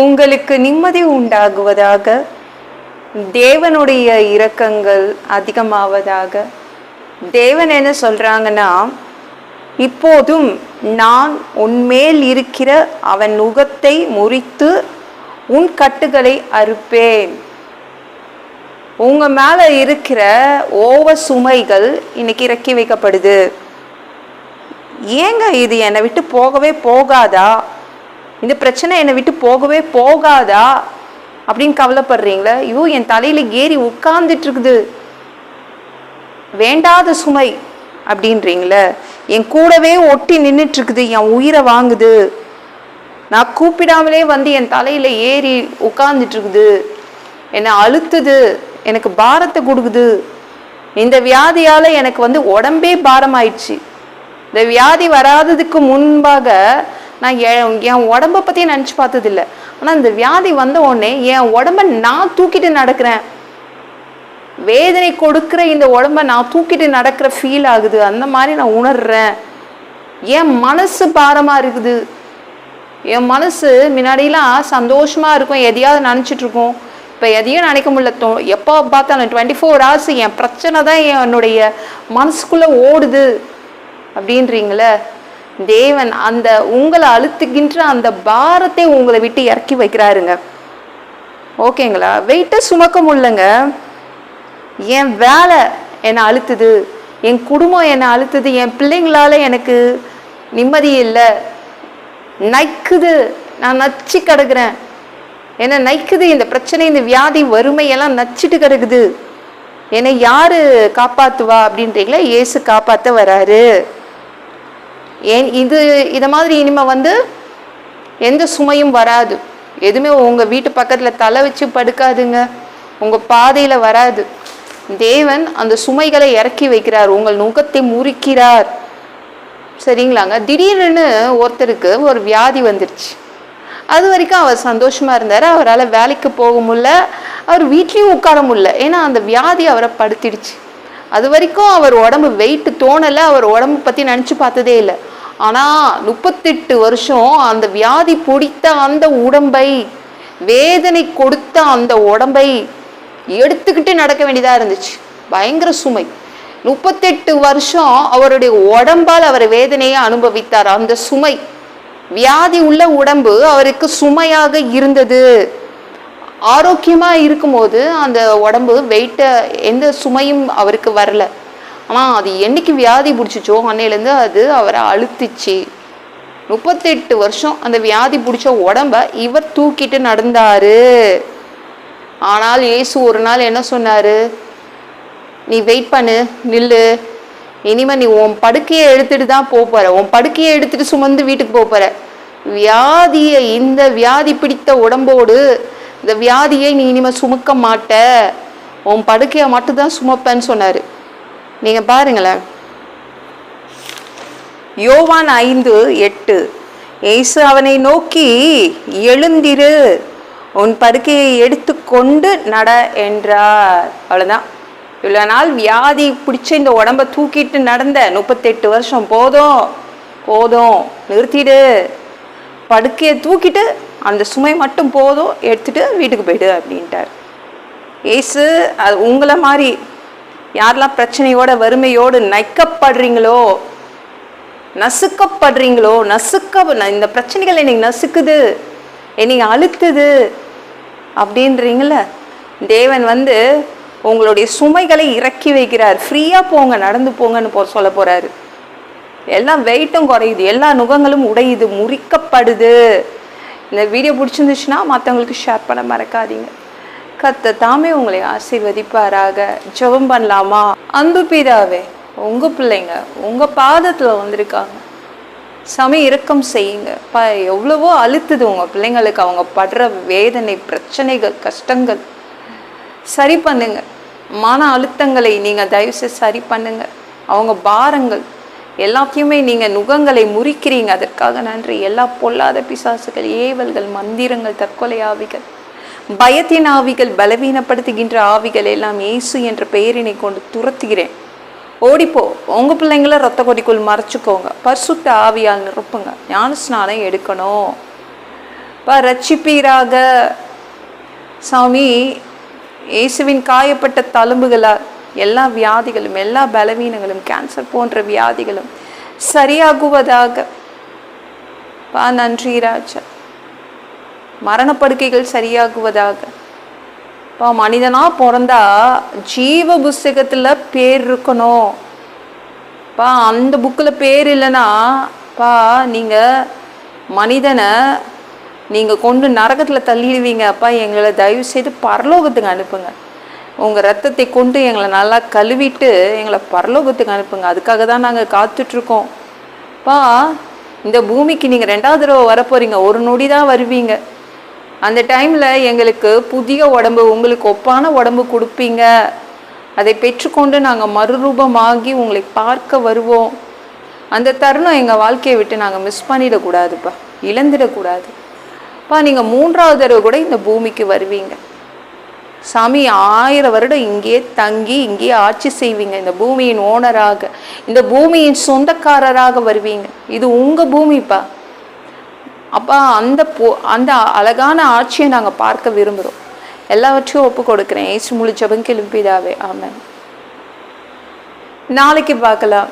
உங்களுக்கு நிம்மதி உண்டாகுவதாக தேவனுடைய இரக்கங்கள் அதிகமாவதாக. தேவன் என்ன சொல்கிறாங்கன்னா இப்போதும் நான் உன்மேல் இருக்கிற அவன் முகத்தை முறித்து உன் கட்டுகளை அறுப்பேன். உங்கள் மேலே இருக்கிற ஓவ சுமைகள் இன்னைக்கு இறக்கி வைக்கப்படுது. ஏங்க இது என்னை விட்டு போகவே போகாதா? இந்த பிரச்சனை என்னை விட்டு போகவே போகாதா அப்படின்னு கவலைப்படுறீங்களா? ஐயோ என் தலையில ஏறி உட்கார்ந்துட்டு இருக்குது வேண்டாத சுமை அப்படின்றீங்கள? என் கூடவே ஒட்டி நின்றுட்டு இருக்குது என் உயிரை வாங்குது. நான் கூப்பிடாமலே வந்து என் தலையில ஏறி உட்கார்ந்துட்டு இருக்குது என்னை அழுத்துது எனக்கு பாரத்தை கொடுக்குது. இந்த வியாதியால எனக்கு வந்து உடம்பே பாரமாயிடுச்சு. இந்த வியாதி வராததுக்கு முன்பாக நான் என் என் உடம்ப நினச்சி பார்த்ததில்ல. ஆனால் இந்த வியாதி வந்த உடனே என் உடம்ப நான் தூக்கிட்டு நடக்கிறேன். வேதனை கொடுக்குற இந்த உடம்ப நான் தூக்கிட்டு நடக்கிற ஃபீல் ஆகுது. அந்த மாதிரி நான் உணர்றேன். என் மனசு பாரமாக இருக்குது. என் மனசு முன்னாடிலாம் சந்தோஷமாக இருக்கும். எதையாவது நினச்சிட்டுருக்கோம் இப்போ எதையும் நினைக்க முடியல. தோ எப்போ பார்த்தாலும் டுவெண்ட்டி ஃபோர் ஹவர்ஸ் என் பிரச்சனை தான் என்னுடைய மனசுக்குள்ளே ஓடுது. அப்படின்றீங்களே? தேவன் அந்த உங்களை அழுத்துகின்ற அந்த பாரத்தை உங்களை விட்டு இறக்கி வைக்கிறாருங்க. ஓகேங்களா? வெயிட்டை சுமக்க முடியலங்க. என் வேலை என்னை அழுத்துது. என் குடும்பம் என்னை அழுத்துது. என் பிள்ளைங்களால எனக்கு நிம்மதி இல்லை. நைக்குது. நான் நச்சு கிடக்குறேன். என்னை நைக்குது. இந்த பிரச்சனை இந்த வியாதி வறுமையெல்லாம் நச்சுட்டு நச்சிட்டு கிடக்குது. என்னை யாரு காப்பாற்றுவா அப்படின்றீங்களா? இயேசு காப்பாற்ற வராரு. ஏன் இது இதை மாதிரி இனிமே வந்து எந்த சுமையும் வராது. எதுவுமே உங்கள் வீட்டு பக்கத்தில் தலை வச்சு படுக்காதுங்க. உங்கள் பாதையில் வராது. தேவன் அந்த சுமைகளை இறக்கி வைக்கிறார். உங்கள் நுகத்தை முறிக்கிறார். சரிங்களாங்க? திடீர்னு ஒருத்தருக்கு ஒரு வியாதி வந்துருச்சு. அது வரைக்கும் அவர் சந்தோஷமாக இருந்தார். அவரால் வேலைக்கு போக முடில அவர் வீட்லேயும் உட்கார முடில ஏன்னா அந்த வியாதி அவரை படுத்திடுச்சு. அது வரைக்கும் அவர் உடம்பு வெயிட் தோணலை. அவர் உடம்பு பற்றி நினச்சி பார்த்ததே இல்லை. ஆனால் முப்பத்தெட்டு வருஷம் அந்த வியாதி பிடித்த அந்த உடம்பை வேதனை கொடுத்த அந்த உடம்பை எடுத்துக்கிட்டு நடக்க வேண்டியதாக இருந்துச்சு. பயங்கர சுமை. முப்பத்தெட்டு வருஷம் அவருடைய உடம்பால் அவர் வேதனையை அனுபவித்தார். அந்த சுமை வியாதி உள்ள உடம்பு அவருக்கு சுமையாக இருந்தது. ஆரோக்கியமாக இருக்கும்போது அந்த உடம்பு வெயிட்ட எந்த சுமையும் அவருக்கு வரல. ஆனால் அது என்னைக்கு வியாதி பிடிச்சிச்சோ அன்னையிலேருந்து அது அவரை அழுத்துச்சு. முப்பத்தெட்டு வருஷம் அந்த வியாதி பிடிச்ச உடம்ப இவர் தூக்கிட்டு நடந்தாரு. ஆனால் இயேசு ஒரு நாள் என்ன சொன்னார்? நீ வெயிட் பண்ணு நில்லு. இனிமே நீ உன் படுக்கையை எடுத்துட்டு தான் போக போகிற உன் படுக்கையை எடுத்துட்டு சுமந்து வீட்டுக்கு போக போகிற வியாதியை இந்த வியாதி பிடித்த உடம்போடு இந்த வியாதியை நீ இனிமே சுமக்க மாட்ட. உன் படுக்கையை மட்டும்தான் சுமப்பேன்னு சொன்னார். நீங்க பாருங்களேன். யோவான் ஐந்து எட்டு. ஏசு அவனை நோக்கி எழுந்திரு உன் படுக்கையை எடுத்துக்கொண்டு நட என்றார். அவ்வளோதான் இவ்வளோ நாள் வியாதி பிடிச்ச இந்த உடம்ப தூக்கிட்டு நடந்த முப்பத்தெட்டு வருஷம். போதும் போதும். நிறுத்திடு. படுக்கையை தூக்கிட்டு அந்த சுமை மட்டும் போதும் எடுத்துட்டு வீட்டுக்கு போயிடு அப்படின்ட்டார். ஏசு அது உங்களை மாதிரி யாரெல்லாம் பிரச்சனையோட வறுமையோடு நைக்கப்படுறீங்களோ நசுக்கப்படுறீங்களோ நசுக்க ந- இந்த பிரச்சனைகள் என்னை நசுக்குது என்னை அழுத்துது அப்படின்றீங்கள தேவன் வந்து உங்களுடைய சுமைகளை இறக்கி வைக்கிறார். ஃப்ரீயாக போங்க நடந்து போங்கன்னு போ சொல்ல போகிறாரு எல்லாம் வெயிட்டும் குறையுது. எல்லா நுகங்களும் உடையுது முறிக்கப்படுது. இந்த வீடியோ பிடிச்சிருந்துச்சுன்னா மற்றவங்களுக்கு ஷேர் பண்ண மறக்காதீங்க. கத்த தாமே உங்களை ஆசீர்வதிப்பாராக. ஜெபம் பண்ணலாமா? அன்பு பிதாவே உங்க பிள்ளைங்க உங்க பாதத்துல வந்திருக்காங்க. சமய இறக்கம் செய்யுங்க. ப எவ்வளவோ அழுத்துது உங்க பிள்ளைங்களுக்கு. அவங்க படுற வேதனை பிரச்சனைகள் கஷ்டங்கள். சரி பண்ணுங்க. மன அழுத்தங்களை நீங்கள் தயவுசெய்து சரி பண்ணுங்க. அவங்க பாரங்கள் எல்லாத்தையுமே நீங்கள் நுகங்களை முறிக்கிறீங்க. அதற்காக நன்றி. எல்லா பொல்லாத பிசாசுகள் ஏவல்கள் மந்திரங்கள் தற்கொலை ஆவிகள். பயத்தின் ஆவிகள் பலவீனப்படுத்துகின்ற ஆவிகள் எல்லாம் இயேசு என்ற பெயரினை கொண்டு துரத்துகிறேன். ஓடிப்போ உங்கள் பிள்ளைங்கள ரத்த கொடிக்குள் மறைச்சிக்கோங்க. பரிசுத்த ஆவியால் நிரப்புங்க. ஞான ஸ்நானம் எடுக்கணும். பா ரட்சிப்பீராக சாமி இயேசுவின் காயப்பட்ட தழும்புகளால் எல்லா வியாதிகளும் எல்லா பலவீனங்களும் கேன்சர் போன்ற வியாதிகளும் சரியாகுவதாக. பா நன்றி ராஜா. மரணப்படுக்கைகள் சரியாகுவதாக. இப்போ மனிதனாக பிறந்தா ஜீவ புஸ்தகத்தில் பேர் இருக்கணும். பா அந்த புக்கில் பேர் இல்லைன்னா பா மனிதனை நீங்கள் கொண்டு நரகத்தில் தள்ளிடுவீங்க. அப்பா எங்களை தயவு செய்து பரலோகத்துக்கு அனுப்புங்க. உங்கள் ரத்தத்தை கொண்டு எங்களை நல்லா கழுவிட்டு எங்களை பரலோகத்துக்கு அனுப்புங்க. அதுக்காக தான் நாங்கள் காத்துட்ருக்கோம். பா இந்த பூமிக்கு நீங்கள் ரெண்டாவது தடவை வரப்போகிறீங்க ஒரு நொடி தான் வருவீங்க. அந்த டைமில் எங்களுக்கு புதிய உடம்பு உங்களுக்கு ஒப்பான உடம்பு கொடுப்பீங்க. அதை பெற்றுக்கொண்டு நாங்கள் மறுரூபமாகி உங்களை பார்க்க வருவோம். அந்த தருணம் எங்கள் வாழ்க்கையை விட்டு நாங்கள் மிஸ் பண்ணிடக்கூடாதுப்பா. இழந்துடக்கூடாது. பா நீங்கள் மூன்றாவது தடவை கூட இந்த பூமிக்கு வருவீங்க. சாமி ஆயிரம் வருடம் இங்கேயே தங்கி இங்கேயே ஆட்சி செய்வீங்க. இந்த பூமியின் ஓனராக இந்த பூமியின் சொந்தக்காரராக வருவீங்க. இது உங்கள் பூமிப்பா. அப்போ அந்த போ அந்த அழகான ஆட்சியை நாங்கள் பார்க்க விரும்புகிறோம் எல்லாவற்றையும் ஒப்பு கொடுக்குறேன் ஏசு முழு ஜபம் கிளம்பிதாவே ஆமாம் நாளைக்கு பார்க்கலாம்.